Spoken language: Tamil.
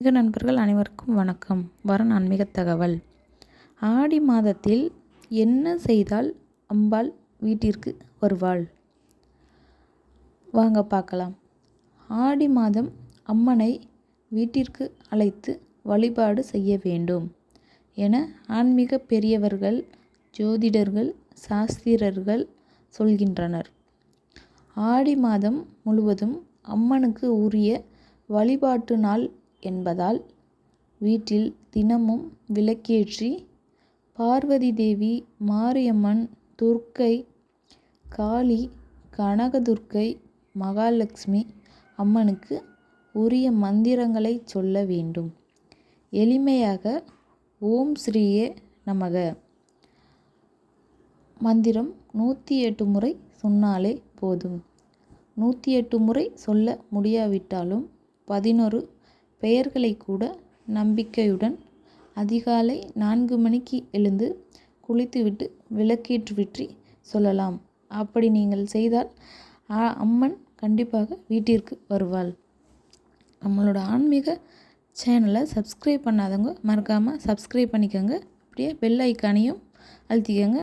மிக நண்பர்கள் அனைவருக்கும் வணக்கம். வரன் ஆன்மீக தகவல். ஆடி மாதத்தில் என்ன செய்தால் அம்பாள் வீட்டிற்கு வருவாள்? வாங்க பார்க்கலாம். ஆடி மாதம் அம்மனை வீட்டிற்கு அழைத்து வழிபாடு செய்ய வேண்டும் என ஆன்மீக பெரியவர்கள் ஜோதிடர்கள் சாஸ்திரர்கள் சொல்கின்றனர். ஆடி மாதம் முழுவதும் அம்மனுக்கு உரிய வழிபாட்டு நாள் என்பதால் வீட்டில் தினமும் விளக்கேற்றி பார்வதி தேவி மாரியம்மன் துர்க்கை காளி கனகதுர்க்கை மகாலட்சுமி அம்மனுக்கு உரிய மந்திரங்களை சொல்ல வேண்டும். எளிமையாக ஓம் ஸ்ரீயே நமக. மந்திரம் நூற்றி எட்டு முறை சொன்னாலே போதும். நூற்றி எட்டு முறை சொல்ல முடியாவிட்டாலும் பதினொரு பெயர்களை கூட நம்பிக்கையுடன் அதிகாலை நான்கு மணிக்கு எழுந்து குளித்துவிட்டு விளக்கேற்றி சொல்லலாம். அப்படி நீங்கள் செய்தால் அம்மன் கண்டிப்பாக வீட்டிற்கு வருவாள். நம்மளோட ஆன்மீக சேனலை சப்ஸ்கிரைப் பண்ணாதவங்க மறக்காமல் சப்ஸ்கிரைப் பண்ணிக்கோங்க. அப்படியே பெல் ஐக்கானையும் அழுத்திக்கோங்க.